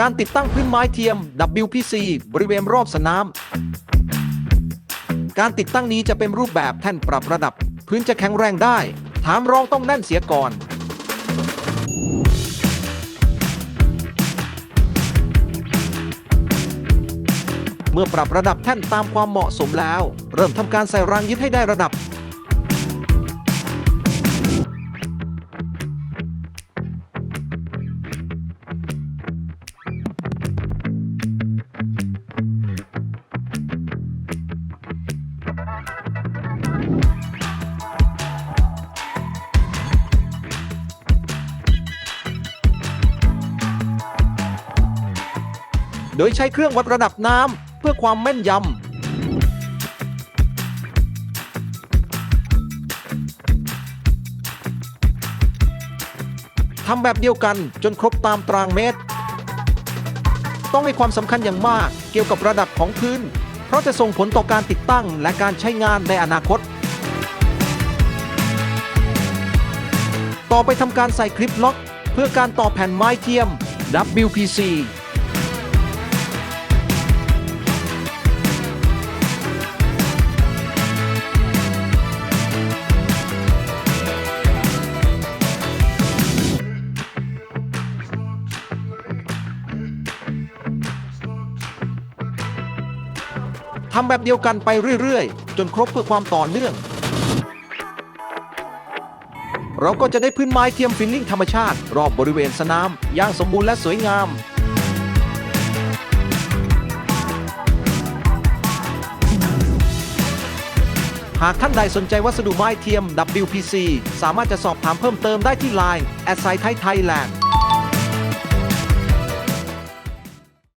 การติดตั้งพื้นไม้เทียม WPC บริเวณรอบสนาม การติดตั้งนี้จะเป็นรูปแบบแท่นปรับระดับ พื้นจะแข็งแรงได้ ถามรองต้องแน่นเสียก่อน เมื่อปรับระดับแท่นตามความเหมาะสมแล้ว เริ่มทำการใส่รางยึดให้ได้ระดับ โดยใช้เครื่องวัดระดับน้ำเพื่อความแม่นยำทำแบบเดียวกันจนครบตามตารางเมตร ต้องให้ความสำคัญอย่างมากเกี่ยวกับระดับของพื้น เพราะจะส่งผลต่อการติดตั้งและการใช้งานในอนาคต ต่อไปทำการใส่คลิปล็อก เพื่อการต่อแผ่นไม้เทียม WPC ทำแบบเดียวกันไปเรื่อยๆ จนครบเพื่อความต่อเนื่อง เราก็จะได้พื้นไม้เทียมฟิลลิ่งธรรมชาติ รอบบริเวณสนามอย่างสมบูรณ์และสวยงามหากท่านใดสนใจวัสดุไม้เทียม WPC สามารถจะสอบถามเพิ่มเติมได้ที่ Line แอดไซไทยไทยแลนด์